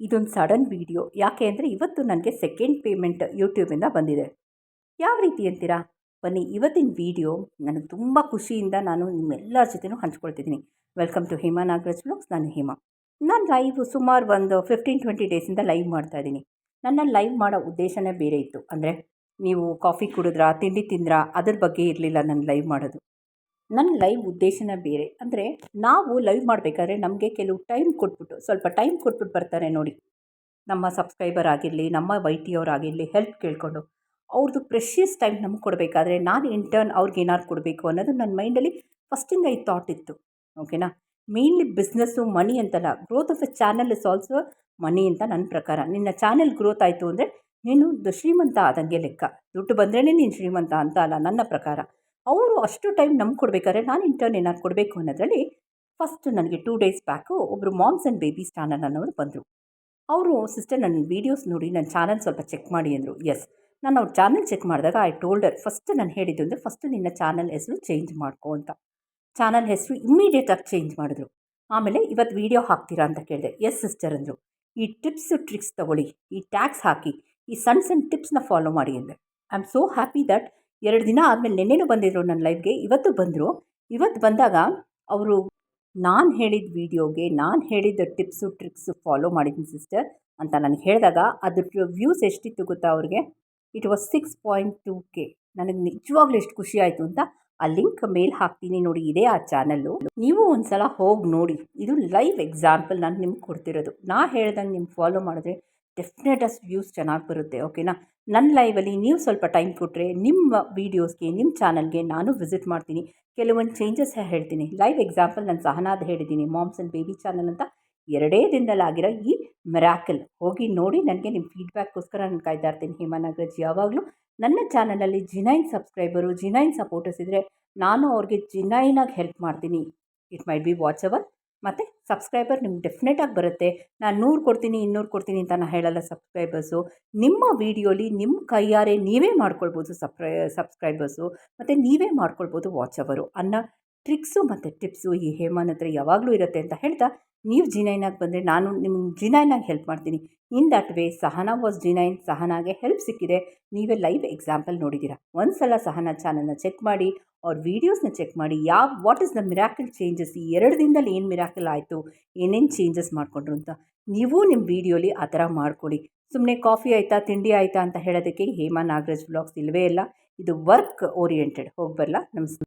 ಇದೊಂದು sudden video. ಯಾಕೆ ಅಂದರೆ ಇವತ್ತು ನನಗೆ ಸೆಕೆಂಡ್ ಪೇಮೆಂಟ್ ಯೂಟ್ಯೂಬಿಂದ ಬಂದಿದೆ. ಯಾವ ರೀತಿ ಅಂತೀರಾ? ಬನ್ನಿ, ಇವತ್ತಿನ ವಿಡಿಯೋ ನನಗೆ ತುಂಬ ಖುಷಿಯಿಂದ ನಾನು ನಿಮ್ಮೆಲ್ಲರ ಜೊತೆನೂ ಹಂಚ್ಕೊಳ್ತಿದ್ದೀನಿ. Welcome to Hema Nagaraj blogs ನಾನು ಹೇಮಾ. ನಾನು ಲೈವ್ ಸುಮಾರು ಒಂದು ಫಿಫ್ಟೀನ್ ಟ್ವೆಂಟಿ ಡೇಸಿಂದ ಲೈವ್ ಮಾಡ್ತಾ ಇದ್ದೀನಿ. ನನ್ನ ಲೈವ್ ಮಾಡೋ ಉದ್ದೇಶನೇ ಬೇರೆ ಇತ್ತು. ಅಂದರೆ ನೀವು ಕಾಫಿ ಕುಡಿದ್ರಾ, ತಿಂಡಿ ತಿಂದ್ರಾ, ಅದ್ರ ಬಗ್ಗೆ ಇರಲಿಲ್ಲ ನನ್ನ ಲೈವ್ ಮಾಡೋದು. ನನ್ನ ಲೈವ್ ಉದ್ದೇಶನೇ ಬೇರೆ. ಅಂದರೆ ನಾವು ಲೈವ್ ಮಾಡಬೇಕಾದ್ರೆ ನಮಗೆ ಕೆಲವು ಟೈಮ್ ಕೊಟ್ಬಿಟ್ಟು, ಸ್ವಲ್ಪ ಟೈಮ್ ಕೊಟ್ಬಿಟ್ಟು ಬರ್ತಾರೆ ನೋಡಿ. ನಮ್ಮ ಸಬ್ಸ್ಕ್ರೈಬರ್ ಆಗಿರಲಿ, ನಮ್ಮ ವೈ ಟಿ ಅವರಾಗಿರಲಿ ಹೆಲ್ಪ್ ಕೇಳಿಕೊಂಡು. ಅವ್ರದ್ದು ಪ್ರೆಷಿಯಸ್ ಟೈಮ್ ನಮ್ಗೆ ಕೊಡಬೇಕಾದ್ರೆ ನಾನು ಇಂಟರ್ನ್ ಅವ್ರಿಗೆ ಏನಾದ್ರು ಕೊಡಬೇಕು ಅನ್ನೋದು ನನ್ನ ಮೈಂಡಲ್ಲಿ ಫಸ್ಟಿಂದ ಈ ಥಾಟ್ ಇತ್ತು. ಓಕೆನಾ ಮೇನ್ಲಿ ಬಿಸ್ನೆಸ್ಸು ಮನಿ ಅಂತಲ್ಲ. Growth of a channel is also money ಅಂತ ನನ್ನ ಪ್ರಕಾರ. ನಿನ್ನ ಚಾನಲ್ ಗ್ರೋತ್ ಆಯಿತು ಅಂದರೆ ನೀನು ಶ್ರೀಮಂತ ಆದಂಗೆ ಲೆಕ್ಕ. ದುಡ್ಡು ಬಂದ್ರೇ ನೀನು ಶ್ರೀಮಂತ ಅಂತ ಅಲ್ಲ ನನ್ನ ಪ್ರಕಾರ. ಅವರು ಅಷ್ಟು ಟೈಮ್ ನಮ್ಗೆ ಕೊಡಬೇಕಾದ್ರೆ ನಾನು ಇಂಟರ್ನ್ ಏನಾದ್ರು ಕೊಡಬೇಕು ಅನ್ನೋದ್ರಲ್ಲಿ ಫಸ್ಟ್ ನನಗೆ ಟೂ ಡೇಸ್ ಬ್ಯಾಕು ಒಬ್ಬರು ಮಾಮ್ಸ್ ಆ್ಯಂಡ್ ಬೇಬೀಸ್ ಚಾನಲ್ ಅನ್ನೋರು ಬಂದರು. ಅವರು ಸಿಸ್ಟರ್ ನನ್ನ ವೀಡಿಯೋಸ್ ನೋಡಿ ನನ್ನ ಚಾನಲ್ ಸ್ವಲ್ಪ ಚೆಕ್ ಮಾಡಿ ಅಂದರು. ಎಸ್ ನಾನು ಅವ್ರ ಚಾನಲ್ ಚೆಕ್ ಮಾಡಿದಾಗ ಐ ಟೋಲ್ಡರ್ ಫಸ್ಟ್ ನಾನು ಹೇಳಿದ್ದು ಅಂದರೆ ಫಸ್ಟ್ ನಿನ್ನ ಚಾನಲ್ ಹೆಸರು ಚೇಂಜ್ ಮಾಡ್ಕೊ ಅಂತ. ಚಾನಲ್ ಹೆಸರು ಇಮ್ಮಿಡಿಯೇಟಾಗಿ ಚೇಂಜ್ ಮಾಡಿದ್ರು. ಆಮೇಲೆ ಇವತ್ತು ವೀಡಿಯೋ ಹಾಕ್ತೀರಾ ಅಂತ ಕೇಳಿದೆ. ಎಸ್ ಸಿಸ್ಟರ್ ಅಂದರು. ಈ ಟಿಪ್ಸು ಟ್ರಿಕ್ಸ್ ತೊಗೊಳ್ಳಿ. ಈ ಟ್ಯಾಕ್ಸ್ ಹಾಕಿ, ಈ ಸಣ್ಣ ಸಣ್ಣ ಟಿಪ್ಸ್ನ ಫಾಲೋ ಮಾಡಿ ಅಂದೆ. I am so happy that ಎರಡು ದಿನ ಆದಮೇಲೆ ನೆನ್ನೆನೂ ಬಂದಿದ್ದರು ನನ್ನ ಲೈಫ್ಗೆ, ಇವತ್ತು ಬಂದರು. ಇವತ್ತು ಬಂದಾಗ ಅವರು ನಾನು ಹೇಳಿದ ವೀಡಿಯೋಗೆ, ನಾನು ಹೇಳಿದ ಟಿಪ್ಸು, ಟ್ರಿಕ್ಸು ಫಾಲೋ ಮಾಡಿದ್ದೀನಿ ಸಿಸ್ಟರ್ ಅಂತ ನನಗೆ ಹೇಳಿದಾಗ ಅದ್ರ ವ್ಯೂಸ್ ಎಷ್ಟಿತ್ತು ಗೊತ್ತಾ ಅವ್ರಿಗೆ? It was six point two K. ನನಗೆ ನಿಜವಾಗ್ಲೂ ಎಷ್ಟು ಖುಷಿ ಆಯಿತು ಅಂತ ಆ ಲಿಂಕ್ ಮೇಲೆ ಹಾಕ್ತೀನಿ ನೋಡಿ, ಇದೇ ಆ ಚಾನಲ್ಲು. ನೀವು ಒಂದು ಸಲ ಹೋಗಿ ನೋಡಿ, ಇದು ಲೈವ್ ಎಕ್ಸಾಂಪಲ್ ನಾನು ನಿಮ್ಗೆ ಕೊಡ್ತಿರೋದು. ನಾ ಹೇಳ್ದಂಗೆ ನಿಮ್ಗೆ ಫಾಲೋ ಮಾಡಿದ್ರೆ ಡೆಫಿನೆಟ್ ಅಷ್ಟು ವ್ಯೂಸ್ ಚೆನ್ನಾಗಿ ಬರುತ್ತೆ ಓಕೆನಾ ನನ್ನ ಲೈವಲ್ಲಿ ನೀವು ಸ್ವಲ್ಪ ಟೈಮ್ ಕೊಟ್ಟರೆ ನಿಮ್ಮ ವೀಡಿಯೋಸ್ಗೆ ನಿಮ್ಮ ಚಾನಲ್ಗೆ ನಾನು ವಿಸಿಟ್ ಮಾಡ್ತೀನಿ. ಕೆಲವೊಂದು ಚೇಂಜಸ್ ಹೇಳ್ತೀನಿ. ಲೈವ್ ಎಕ್ಸಾಂಪಲ್ ನಾನು ಸಹನಾದ ಹೇಳಿದ್ದೀನಿ ಮಾಮ್ಸ್ ಆ್ಯಂಡ್ ಬೇಬಿ ಚಾನಲ್ ಅಂತ. ಎರಡೇ ದಿನದಲ್ಲಿ ಆಗಿರೋ ಈ ಮೆರಾಕಲ್ ಹೋಗಿ ನೋಡಿ ನನಗೆ ನಿಮ್ಮ ಫೀಡ್ಬ್ಯಾಕ್ಗೋಸ್ಕರ ನಾನು ಕಾಯ್ತಾ ಇರ್ತೀನಿ. ಹೇಮಾ ನಾಗರಾಜ್ ಯಾವಾಗಲೂ ನನ್ನ ಚಾನಲಲ್ಲಿ ಜಿನೈನ್ ಸಬ್ಸ್ಕ್ರೈಬರು ಜಿನೈನ್ ಸಪೋರ್ಟರ್ಸ್ ಇದ್ದರೆ ನಾನು ಅವ್ರಿಗೆ ಜಿನೈನಾಗಿ ಹೆಲ್ಪ್ ಮಾಡ್ತೀನಿ. It might be watch hour ಮತ್ತು ಸಬ್ಸ್ಕ್ರೈಬರ್ ನಿಮ್ಗೆ ಡೆಫಿನೆಟಾಗಿ ಬರುತ್ತೆ. ನಾನು ನೂರು ಕೊಡ್ತೀನಿ, ಇನ್ನೂರು ಕೊಡ್ತೀನಿ ಅಂತ ನಾನು ಹೇಳಲ್ಲ ಸಬ್ಸ್ಕ್ರೈಬರ್ಸು ನಿಮ್ಮ ವೀಡಿಯೋಲಿ ನಿಮ್ಮ ಕೈಯಾರೆ ನೀವೇ ಮಾಡ್ಕೊಳ್ಬೋದು ಸಬ್ಸ್ಕ್ರೈಬರ್ಸು ಮತ್ತು ನೀವೇ ಮಾಡ್ಕೊಳ್ಬೋದು ವಾಚ್ ಅವರು. ಅನ್ನೋ ಟ್ರಿಕ್ಸು ಮತ್ತು ಟಿಪ್ಸು ಈ ಹೇಮನ್ ಹತ್ರ ಯಾವಾಗಲೂ ಇರುತ್ತೆ ಅಂತ ಹೇಳ್ತಾ, ನೀವು ಜಿನೈನಾಗಿ ಬಂದರೆ ನಾನು ನಿಮ್ಗೆ ಜಿನೈನಾಗಿ ಹೆಲ್ಪ್ ಮಾಡ್ತೀನಿ. In that way Sahana was genuine ಸಹನಾಗೆ help ಸಿಕ್ಕಿದೆ. ನೀವೇ ಲೈವ್ ಎಕ್ಸಾಂಪಲ್ ನೋಡಿದ್ದೀರಾ ಒಂದು ಸಲ ಸಹನಾ ಚಾನಲ್ನ ಚೆಕ್ ಮಾಡಿ, ಅವ್ರ ವೀಡಿಯೋಸ್ನ ಚೆಕ್ ಮಾಡಿ, ಯಾವ what is the miracle changes ಈ ಎರಡು ದಿನದಲ್ಲಿ ಏನು ಮಿರಾಕಲ್ ಆಯಿತು? ಏನೇನು ಚೇಂಜಸ್ ಮಾಡಿಕೊಂಡ್ರು ಅಂತ. ನೀವು ನಿಮ್ಮ ವೀಡಿಯೋಲಿ ಆ ಥರ ಮಾಡ್ಕೊಳ್ಳಿ. ಸುಮ್ಮನೆ ಕಾಫಿ ಆಯಿತಾ, ತಿಂಡಿ ಆಯಿತಾ ಅಂತ ಹೇಳೋದಕ್ಕೆ ಹೇಮಾ ನಾಗರಾಜ್ ಬ್ಲಾಗ್ಸ್ ಇಲ್ಲವೇ ಇಲ್ಲ. ಇದು ವರ್ಕ್ ಓರಿಯೆಂಟೆಡ್ ಹೋಗಿ ಬರಲ್ಲ ನಮಸ್ಕಾರ.